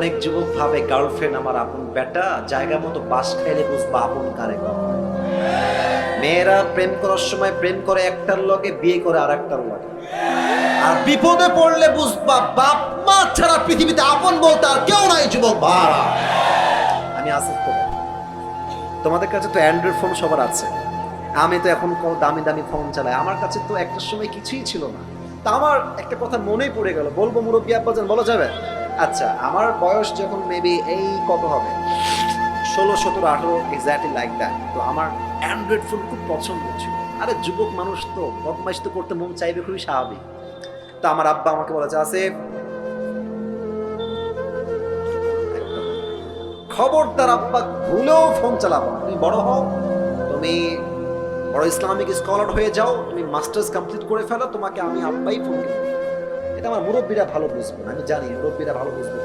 অনেক যুবক ভাবে গার্লফ্রেন্ড আমার আপন বেটা, জায়গা মতো বাস খাইলে বুঝবা আপন কারে মেয়েরা প্রেম করার সময় প্রেম করে একটার লগে, বিয়ে করে আর একটার লগে। আর বিপদে পড়লে বুঝবা, বাপ মা ছাড়া পৃথিবীতে আপন বলতে আর কেউ নাই, যুবক ভাড়া আমি আসিফ তোমাদের কাছে তো অ্যান্ড্রয়েড ফোন সবার আছে। আমি তো এখন দামি দামি ফোন চালাই। আমার কাছে তো একটা সময় কিছুই ছিল না। তা আমার একটা কথা মনেই পড়ে গেল। বলব মুরব্বী আব্বাজান, বলা যাবে? আচ্ছা আমার বয়স যখন মেবি এই কত হবে? ষোলো, সতেরো, আঠেরো এক্স্যাক্টলি লাইক দ্যাট তো আমার অ্যান্ড্রয়েড ফোন খুব পছন্দ ছিল। আরে, যুবক মানুষ তো, বদমাইশ তো করতে মন চাইবে খুবই স্বাভাবিক। তো আমার আব্বা আমাকে বলেছে, আসিফ, খবরদার আব্বা, ভুলেও ফোন চালাবো তুমি বড় হও, তুমি বড় ইসলামিক স্কলার হয়ে যাও, তুমি মাস্টার্স কমপ্লিট করে ফেলো, তোমাকে আমি আব্বাই ফোন এটা আমার মুরব্বীরা ভালো বুঝবে আমি জানি মুরব্বীরা ভালো বুঝবে